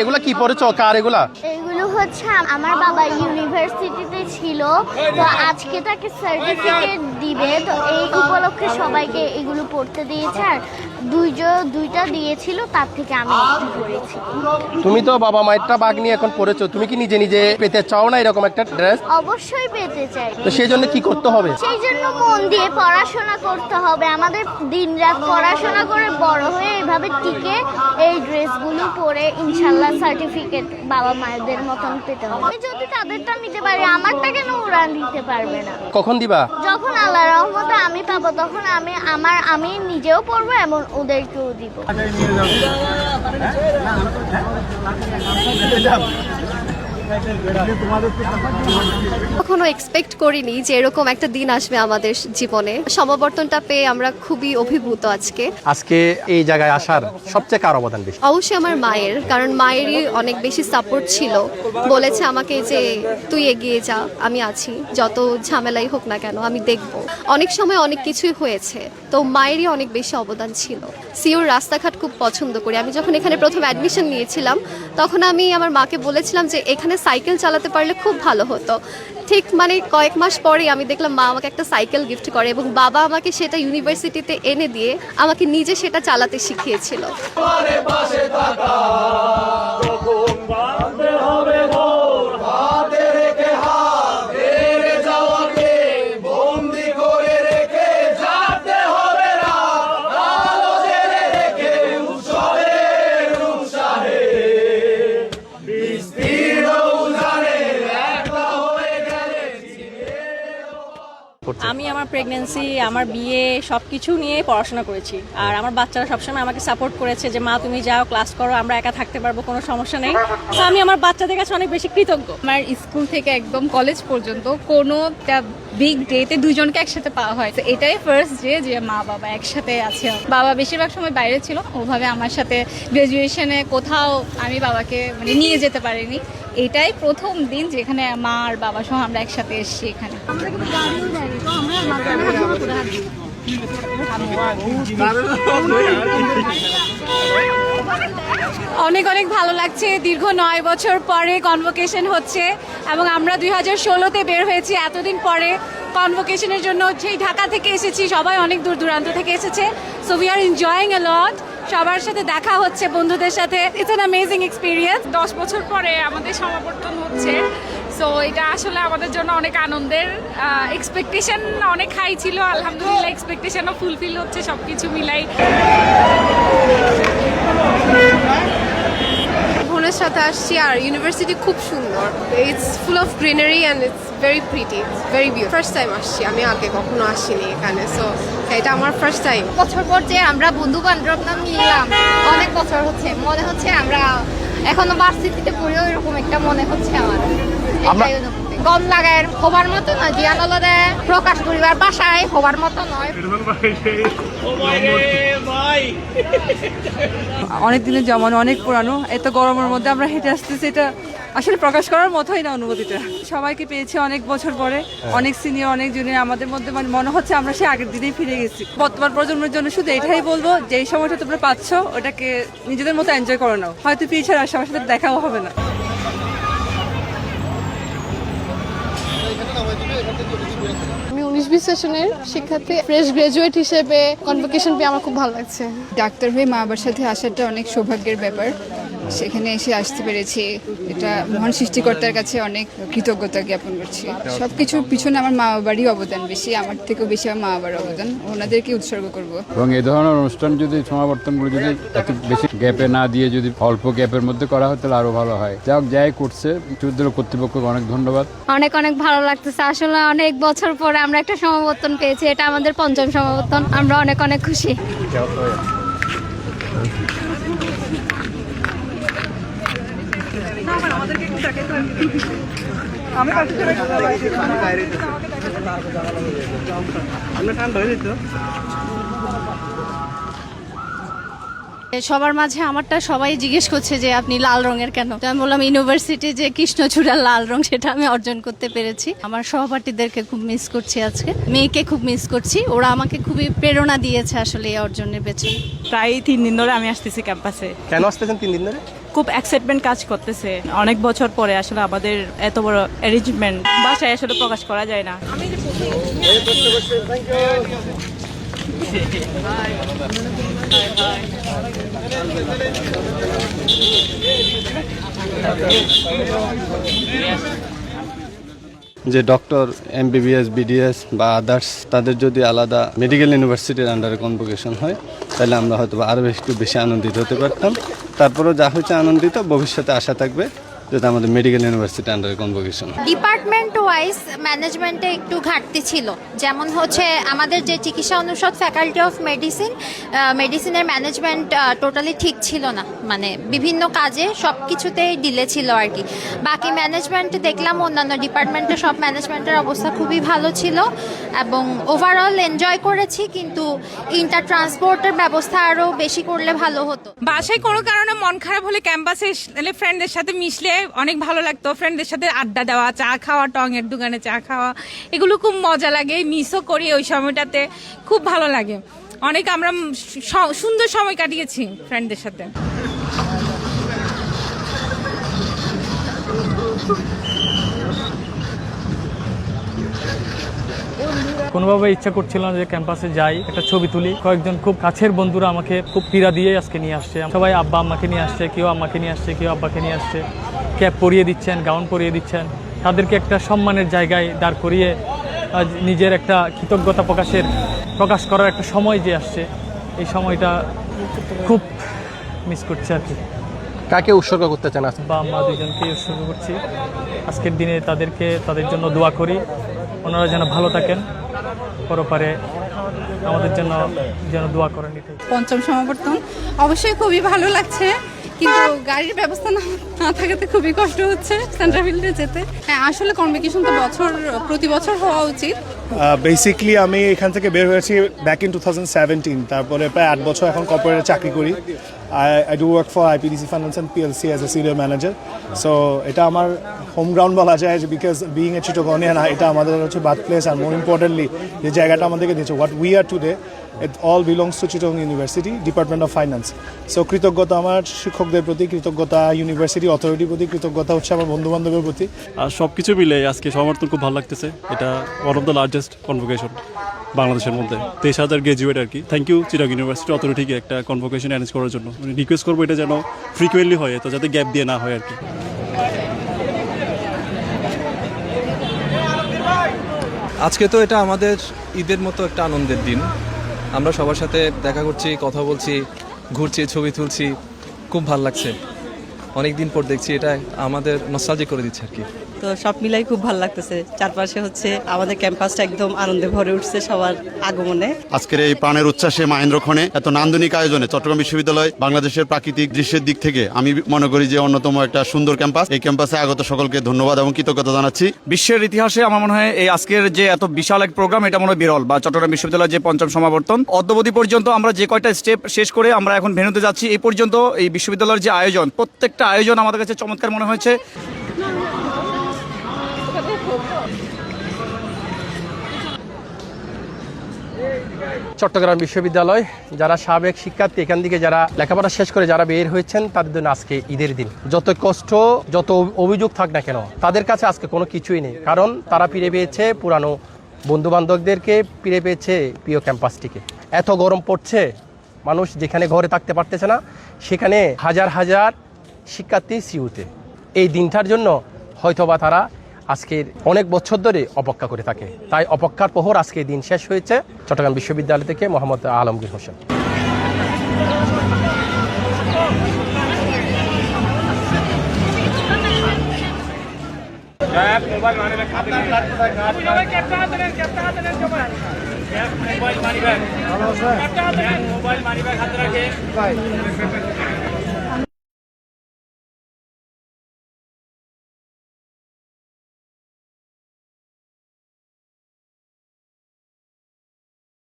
এগুলা কি পড়েছ? কার এগুলা? এগুলো হচ্ছে আমার বাবা ইউনিভার্সিটিতে ছিল। তো আজকে তাকে সার্টিফিকেট দিবে। তো এই উপলক্ষে সবাইকে এগুলো পড়তে দিয়েছে। আর দুইজন দুইটা দিয়েছিল তার থেকে আমি একটু তুমি তো বাবা মায়েরটা বাগ নিয়ে এখন পড়েছো তুমি কি নিজে নিজে পেতে চাও না এরকম একটা ড্রেস? অবশ্যই পেতে চাই। তো সেই জন্য কি করতে হবে? সেই জন্য মন দিয়ে পড়াশোনা করতে হবে। আমাদের দিনরাত পড়াশোনা করে বড় হয়ে এভাবে টিকে এই ড্রেসগুলো পরে ইনশাল্লাহ সার্টিফিকেট বাবা মায়েদের মতন পেতে হবে। আমি যদি তাদেরটা নিতে পারি আমারটা কেন ওরা নিতে পারবে না? কখন দিবা? যখন আল্লাহ রহমতে আমি পাবো তখন আমি আমার আমি নিজেও পড়ব এবং ওদেরকেও দিব কখনো এক্সপেক্ট করিনি যে এরকম একটা দিন আসবে আমাদের জীবনে। সমাবর্তনটা পেয়ে আমরা খুবই অভিভূত আজকে। আজকে এই জায়গায় আসার সবচেয়ে কার অবদান বেশি? অবশ্যই আমার মায়ের কারণ মায়েরই অনেক বেশি সাপোর্ট ছিল। বলেছে আমাকে যে তুই এগিয়ে যা আমি আছি। যত ঝামেলাই হোক না কেন আমি দেখব। অনেক সময় অনেক কিছুই হয়েছে তো মায়েরই অনেক বেশি অবদান ছিল। সিওর রাস্তাঘাট খুব পছন্দ করি। আমি যখন এখানে প্রথম অ্যাডমিশন নিয়েছিলাম তখন আমি আমার মাকে বলেছিলাম যে এখানে সাইকেল চালাতে পারলে খুব ভালো হতো। ঠিক মানে কয়েক মাস পরে আমি দেখলাম মা আমাকে একটা সাইকেল গিফট করে এবং বাবা আমাকে সেটা ইউনিভার্সিটিতে এনে দিয়ে আমাকে নিজে সেটা চালাতে শিখিয়েছিল। আমি আমার প্রেগনেন্সি আমার বিয়ে সব কিছু নিয়ে পড়াশোনা করেছি। আর আমার বাচ্চারা সবসময় আমাকে সাপোর্ট করেছে যে মা তুমি যাও ক্লাস করো আমরা একা থাকতে পারব কোনো সমস্যা নেই। তো আমি আমার বাচ্চাদের কাছে অনেক বেশি কৃতজ্ঞ। আমার স্কুল থেকে একদম কলেজ পর্যন্ত কোনো বিগ ডেতে দুজনকে একসাথে পাওয়া হয়। তো এটাই ফার্স্ট ডে যে মা বাবা একসাথে আছে। বাবা বেশিরভাগ সময় বাইরে ছিল ওভাবে আমার সাথে গ্রাজুয়েশনে কোথাও আমি বাবাকে মানে নিয়ে যেতে পারিনি। এটাই প্রথম দিন যেখানে মা আর বাবা সহ আমরা একসাথে এসেছি এখানে। অনেক অনেক ভালো লাগছে। দীর্ঘ নয় বছর পরে কনভোকেশন হচ্ছে এবং আমরা দুই হাজার ষোলোতে বের হয়েছি। এতদিন পরে কনভোকেশনের জন্য সেই ঢাকা থেকে এসেছি, সবাই অনেক দূর দূরান্ত থেকে এসেছে। So we are enjoying a lot সবার সাথে দেখা হচ্ছে, বন্ধুদের সাথে। ইটস অ্যান অ্যামেজিং এক্সপিরিয়েন্স দশ বছর পরে আমাদের সমাবর্তন হচ্ছে। সো এটা আসলে আমাদের জন্য অনেক আনন্দের। এক্সপেকটেশন অনেক হাই ছিল। আলহামদুলিল্লাহ এক্সপেকটেশনও ফুলফিল হচ্ছে সব কিছু মিলাই। বোনের সাথে আসছি আর ইউনিভার্সিটি খুব সুন্দর। It's full of greenery and it's very pretty very beau first time আসছি আমি আগে কখনো আসিনি এখানে সো এটা আমার ফার্স্ট টাইম বছর পর যে আমরা বন্ধু বান্ধব নাম নিলাম অনেক বছর হচ্ছে মনে হচ্ছে আমরা এখনও ভার্সিটিতে পড়েও এরকম একটা মনে হচ্ছে আমার। আমরা-। গম লাগায় হবার মতো নয় জিয়ান আলাদা প্রকাশ করিবার বাসায় হবার মতো নয়। অনেক দিনের জমানো অনেক পুরানো এত গরমের মধ্যে আমরা হেঁটে আসতেছি এটা আসলে প্রকাশ করার মতোই না অনুভূতিটা। সবাইকে পেয়েছে অনেক বছর পরে অনেক সিনিয়র অনেক জুনিয়র আমাদের মধ্যে মানে মনে হচ্ছে আমরা সে আগের দিনেই ফিরে গেছি। বর্তমান প্রজন্মের জন্য শুধু এটাই বলব যে সময়টা তোমরা পাচ্ছ ওটাকে নিজেদের মতো এনজয় করে নাও। হয়তো ফিউচার আর সবার সাথে দেখাও হবে না। উনিশ সেশনের শিক্ষার্থী ফ্রেশ গ্রাজুয়েট হিসেবে কনভোকেশন পেয়ে আমার খুব ভালো লাগছে। ডাক্তার হয়ে মা বাবার সাথে আসাটা অনেক সৌভাগ্যের ব্যাপার। সেখানে এসে আসতে পেরেছি। এটা মহান সৃষ্টিকর্তার কাছে অনেক কৃতজ্ঞতা জ্ঞাপন করছি। সব কিছুর পিছনে আমার মা বাবারই অবদান বেশি আমার থেকেও বেশি আমার মা বাবার অবদান। ওনাদেরকে উৎসর্গ করব। এবং এই ধরনের অনুষ্ঠান যদি সমাবর্তনগুলো যদি এত বেশি গ্যাপে না দিয়ে যদি অল্প গ্যাপের মধ্যে করা হয় তাহলে আরও ভালো হয়। যাই হোক যাই করছে বিশ্ববিদ্যালয় কর্তৃপক্ষকে অনেক ধন্যবাদ। অনেক অনেক ভালো লাগতেছে। আসলে অনেক বছর পরে আমরা একটা সমাবর্তন পেয়েছি এটা আমাদের পঞ্চম সমাবর্তন। আমরা অনেক অনেক খুশি। সবার মাঝে আমারটা সবাই জিজ্ঞেস করছে যে আপনি লাল রঙের কেন? তো আমি বললাম ইউনিভার্সিটি যে কৃষ্ণচূড়ার লাল রং সেটা আমি অর্জন করতে পেরেছি। আমার সহপাঠীদেরকে খুব মিস করছি আজকে। মেয়েকে খুব মিস করছি। ওরা আমাকে খুবই প্রেরণা দিয়েছে আসলে এই অর্জনের পেছনে। প্রায় তিন দিন ধরে আমি আসতেছি ক্যাম্পাসে কেন আসতেছেন তিন দিন ধরে? খুব এক্সাইটমেন্ট কাজ করতেছে। অনেক বছর পরে আসলে আমাদের এত বড় অ্যারেঞ্জমেন্ট বাসায় আসলে প্রকাশ করা যায় না। যে ডক্টর এমবিবিএস বিডিএস বা আদার্স তাদের যদি আলাদা মেডিকেল ইউনিভার্সিটির আন্ডারে কনভোকেশন হয়, তাহলে আমরা হয়তো আরও একটু বেশি আনন্দিত হতে পারতাম। তারপরেও যা হচ্ছে আনন্দিত, ভবিষ্যতে আশা থাকবে যাতে আমাদের মেডিকেল ইউনিভার্সিটির আন্ডারে কনভোকেশন ডিপার্টমেন্ট ওয়াইজ ম্যানেজমেন্টে একটু ঘাটতি ছিল। যেমন হচ্ছে আমাদের যে চিকিৎসা অনুষদ ফ্যাকাল্টি অফ মেডিসিন মেডিসিনের ম্যানেজমেন্ট টোটালি ঠিক ছিল না। মানে বিভিন্ন কাজে সব কিছুতেই ডিলে ছিল আর কি। বাকি ম্যানেজমেন্ট দেখলাম অন্যান্য ডিপার্টমেন্টের সব ম্যানেজমেন্টের অবস্থা খুবই ভালো ছিল এবং ওভারঅল এনজয় করেছি কিন্তু ইন্টার ট্রান্সপোর্টের ব্যবস্থা আরও বেশি করলে ভালো হতো। বাসায় কোনো কারণে মন খারাপ হলে ক্যাম্পাসে এলে ফ্রেন্ডদের সাথে মিশলে অনেক ভালো লাগতো। ফ্রেন্ডদের সাথে আড্ডা দেওয়া, চা খাওয়া, টঙের দোকানে চা খাওয়া, এগুলো খুব মজা লাগে। মিসও করি ওই সময়টাতে। খুব ভালো লাগে। অনেক আমরা সুন্দর সময় কাটিয়েছি ফ্রেন্ডদের সাথে। কোনোভাবে ইচ্ছা করছিল না যে ক্যাম্পাসে যাই, একটা ছবি তুলি। কয়েকজন খুব কাছের বন্ধুরা আমাকে খুব পীড়া দিয়ে আজকে নিয়ে আসছে। সবাই আব্বা আম্মাকে নিয়ে আসছে, কেউ আম্মাকে নিয়ে আসছে, কেউ আব্বাকে নিয়ে আসছে। ক্যাপ পরিয়ে দিচ্ছেন গাউন পরিয়ে দিচ্ছেন। তাদেরকে একটা সম্মানের জায়গায় দাঁড় করিয়ে নিজের একটা কৃতজ্ঞতা প্রকাশের প্রকাশ করার একটা সময় যে আসছে এই সময়টা খুব মিস করছে আর কি। কাকে উৎসর্গ করতে চান? বা আম্মা দুজনকে উৎসর্গ করছি। আজকের দিনে তাদেরকে তাদের জন্য দোয়া করি। ওনারা যেন ভালো থাকেন পরপারে আমাদের জন্য যেন দোয়া করেন পঞ্চম সমাবর্তন। অবশ্যই খুবই ভালো লাগছে। কিন্তু গাড়ির ব্যবস্থা না না থাকাতে খুবই কষ্ট হচ্ছে সেন্ট্রাল ফিল্ডে যেতে। হ্যাঁ আসলে কনভেকেশন তো বছর, প্রতি বছর হওয়া উচিত। বেসিকলি আমি এখান থেকে বের হয়েছি back in two thousand seventeen তারপরে প্রায় আট বছর এখন কর্পোরেটে চাকরি করি। I I do work for IPDC finance and PLC as a senior manager so এটা আমার হোম গ্রাউন্ড বলা যায় বিকজ বিং এ চিটোগনিয়ান এটা আমাদের হচ্ছে বার্থ প্লেস আর মোর ইম্পর্টেন্টলি যে জায়গাটা আমাদেরকে দিয়েছে what we are today it all belongs to Chittagong university department of finance so কৃতজ্ঞতা আমার শিক্ষকদের প্রতি কৃতজ্ঞতা ইউনিভার্সিটি অথরিটির প্রতি কৃতজ্ঞতা হচ্ছে আমার বন্ধু বান্ধবের প্রতি। আর সব কিছু মিলে আজকে সমর্থন খুব ভালো লাগতেছে। এটা one of the largest convocation বাংলাদেশের মধ্যে। তেইশ হাজার গ্রাজুয়েট আর কি। থ্যাংক ইউ চিরাগ ইউনিভার্সিটি অথরিটিকে একটা কনভোকেশন অ্যারেঞ্জ করার জন্য। রিকোয়েস্ট করব এটা যেন ফ্রিকুয়েন্টলি হয় তো যাতে গ্যাপ দিয়ে না হয় আর কি। আজকে তো এটা আমাদের ঈদের মতো একটা আনন্দের দিন। আমরা সবার সাথে দেখা করছি, কথা বলছি, ঘুরছি, ছবি তুলছি। খুব ভালো লাগছে। অনেক দিন পর দেখছি, এটা আমাদের নসাজি করে দিচ্ছে আর কি। তো সব মিলাই খুব ভালো লাগতেছে। চারপাশে হচ্ছে আমাদের ক্যাম্পাসটা একদম আনন্দে ভরে উঠছে সবার আগমনে। আজকের এই প্রাণের উচ্ছ্বাসে মাহেন্দ্রক্ষণে এত নান্দনিক আয়োজনে চট্টগ্রাম বিশ্ববিদ্যালয় বাংলাদেশের প্রাকৃতিক দৃশ্যের দিক থেকে আমি মনে করি যে অন্যতম একটা সুন্দর ক্যাম্পাস। এই ক্যাম্পাসে আগত সকলকে ধন্যবাদ এবং কৃতজ্ঞতা জানাচ্ছি। বিশ্বের ইতিহাসে আমার মনে হয় এই আজকের যে এত বিশাল এক প্রোগ্রাম এটা মনে হয় বিরল বা চট্টগ্রাম বিশ্ববিদ্যালয়ের যে পঞ্চম সমাবর্তন। অদ্যবধি পর্যন্ত আমরা যে কয়টা স্টেপ শেষ করে আমরা এখন ভেনুতে যাচ্ছি এই পর্যন্ত এই বিশ্ববিদ্যালয়ের যে আয়োজন প্রত্যেকটা আয়োজন আমাদের কাছে চমৎকার মনে হয়েছে। চট্টগ্রাম বিশ্ববিদ্যালয়, যারা সাবেক শিক্ষার্থী, এখান থেকে যারা লেখাপড়া শেষ করে যারা বের হয়েছেন, তাদের জন্য আজকে ঈদের দিন। যত কষ্ট, যত অভিযোগ থাক না কেন, তাদের কাছে আজকে কোনো কিছুই নেই। কারণ তারা ফিরে পেয়েছে পুরানো বন্ধু বান্ধবদেরকে ফিরে পেয়েছে প্রিয় ক্যাম্পাসটিকে। এত গরম পড়ছে, মানুষ যেখানে ঘরে থাকতে পারতেছে না, সেখানে হাজার হাজার শিক্ষার্থী সিউতে। এই দিনটার জন্য হয়তোবা তারা আজকের অনেক বছর ধরে অপেক্ষা করে থাকে। তাই অপেক্ষার প্রহর আজকে দিন শেষ হয়েছে চট্টগ্রাম বিশ্ববিদ্যালয় থেকে Mohammad Alamgir Hossain. Mobile money bag